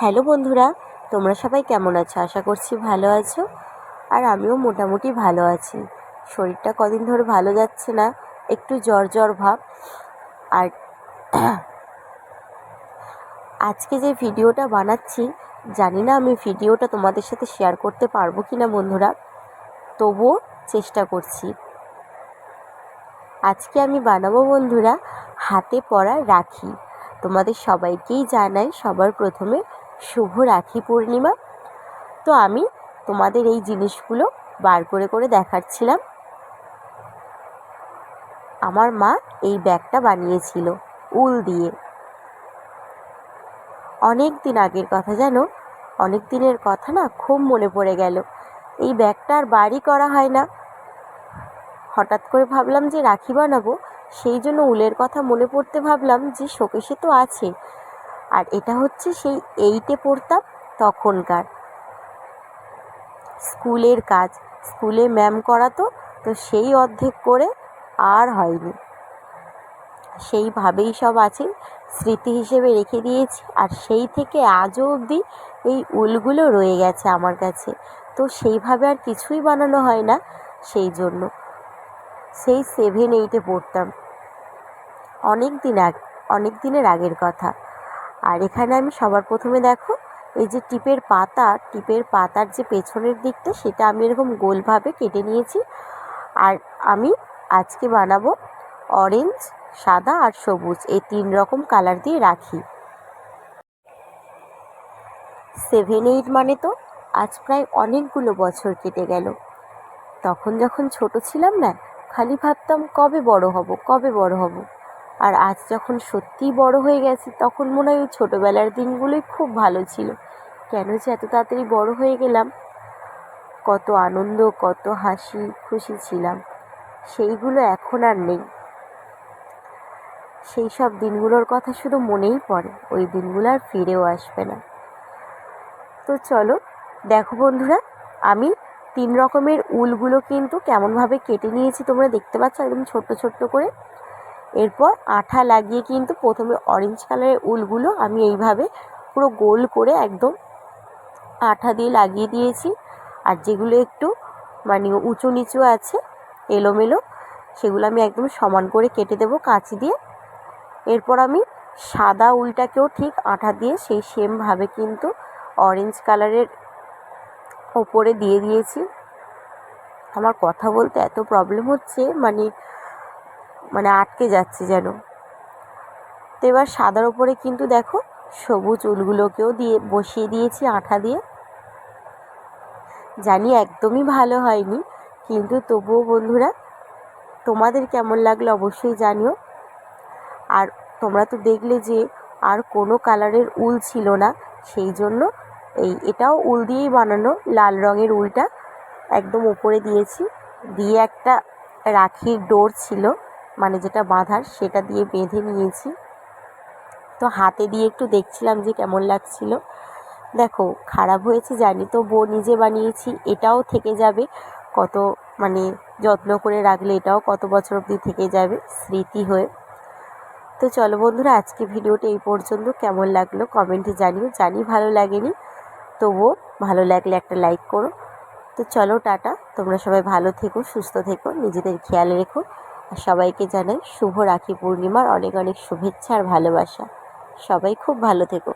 Hello বন্ধুরা, তোমরা সবাই কেমন আছো? আশা করছি ভালো আছো, আর আমিও মোটামুটি ভালো আছি। শরীরটা কদিন ধরে ভালো যাচ্ছে না, একটু জ্বর জ্বর ভাব। আর আজকে যে ভিডিওটা বানাচ্ছি, জানি না আমি ভিডিওটা তোমাদের সাথে শেয়ার করতে পারব কি না বন্ধুরা, তবুও চেষ্টা করছি। আজকে আমি বানাবো বন্ধুরা, হাতে পরা রাখি। তোমাদের সবাইকেই জানাই সবার প্রথমে শুভ রাখি পূর্ণিমা। তো আমি তোমাদের এই জিনিসগুলো বার করে করে দেখাচ্ছিলাম। আমার মা এই ব্যাগটা বানিয়েছিল উল দিয়ে। অনেক দিন আগের কথা জানো অনেক দিনের কথা না খুব মনে পড়ে গেল। এই ব্যাগটা আর বাড়ি করা হয় না। হঠাৎ করে ভাবলাম যে রাখি বানাবো, সেই জন্য উলের কথা মনে পড়তে ভাবলাম যে শোকেশে তো আছে। আর এটা হচ্ছে সেই এইটে পড়তাম তখনকার। স্কুলের কাজ, স্কুলে ম্যাম করাতো, তো সেই অর্ধেক করে আর হয়নি। সেইভাবেই সব আছে, স্মৃতি হিসেবে রেখে দিয়েছি, আর সেই থেকে আজও অবধি এই উলগুলো রয়ে গেছে আমার কাছে। তো সেইভাবে আর কিছুই বানানো হয় না সেই জন্য। সেই সেভেন এইটে পড়তাম। অনেক দিন আগ, অনেক দিনের আগের কথা। আর এখানে আমি সবার প্রথমে দেখো, এই যে টিপের পাতা, টিপের পাতার যে পেছনের দিকটা, সেটা আমি এরকম গোলভাবে কেটে নিয়েছি। আর আমি আজকে বানাবো অরেঞ্জ সাদা আর সবুজ, এই তিন রকম কালার দিয়ে রাখি। সেভেন এইট মানে তো আজ প্রায় অনেকগুলো বছর কেটে গেল। তখন যখন ছোট ছিলাম না, খালি ভাবতাম কবে বড় হব, কবে বড় হব। আর আজ যখন সত্যিই বড় হয়ে গেছি, তখন মনে হয় ওই ছোটোবেলার দিনগুলোই খুব ভালো ছিল। কেন যে এত তাড়াতাড়ি বড় হয়ে গেলাম? কত আনন্দ, কত হাসি, খুশি ছিলাম। সেইগুলো এখন আর নেই। সেই সব দিনগুলোর কথা শুধু মনেই পড়ে, ওই দিনগুলো আর ফিরেও আসবে না। তো চলো, দেখো বন্ধুরা, আমি তিন রকমের উলগুলো কিন্তু কেমনভাবে কেটে নিয়েছি, তোমরা দেখতে পাচ্ছ, একদম ছোট্ট ছোট্ট করে। এরপর আঠা লাগিয়ে কিন্তু প্রথমে অরেঞ্জ কালারের উলগুলো আমি এইভাবে পুরো গোল করে একদম আঠা দিয়ে লাগিয়ে দিয়েছি। আর যেগুলো একটু মানে উঁচু নিচু আছে, এলোমেলো, সেগুলো আমি একদম সমান করে কেটে দেবো কাঁচি দিয়ে। এরপর আমি সাদা উলটাকেও ঠিক আঠা দিয়ে সেই সেমভাবে কিন্তু অরেঞ্জ কালারের ওপরে দিয়ে দিয়েছি। আমার কথা বলতে এত প্রবলেম হচ্ছে মানে মানে আটকে যাচ্ছে যেন। তো এবার সাদার ওপরে কিন্তু দেখো সবুজ উলগুলোকেও দিয়ে বসিয়ে দিয়েছি আঠা দিয়ে। জানি একদমই ভালো হয়নি, কিন্তু তবুও বন্ধুরা তোমাদের কেমন লাগল অবশ্যই জানিও। আর তোমরা তো দেখলে যে আর কোনো কালারের উল ছিল না, সেই জন্য এই এটাও উল দিয়েই বানানো, লাল রঙের উলটা একদম উপরে দিয়েছি। দিয়ে একটা রাখির ডোর ছিল। মানে যেটা বাঁধার সেটা দিয়ে বেঁধে নিয়েছি। তো হাতে দিয়ে একটু দেখছিলাম যে কেমন লাগছিল। দেখো, খারাপ হয়েছে জানি তো বউ নিজে বানিয়েছি, এটাও থেকে যাবে। কত মানে যত্ন করে রাখলে এটাও কত বছর অবধি থেকে যাবে, স্মৃতি হয়ে। তো চলো বন্ধুরা, আজকে ভিডিওটা এই পর্যন্ত। কেমন লাগল কমেন্টে জানিও। জানি ভালো লাগেনি, তবুও ভালো লাগলে একটা লাইক করো। তো চলো, টাটা। তোমরা সবাই ভালো থেকো, সুস্থ থেকো, নিজেদের খেয়াল রেখো। সবাইকে জানাই শুভ রাখি পূর্ণিমার অনেক অনেক শুভেচ্ছা আর ভালোবাসা। সবাই খুব ভালো থেকো।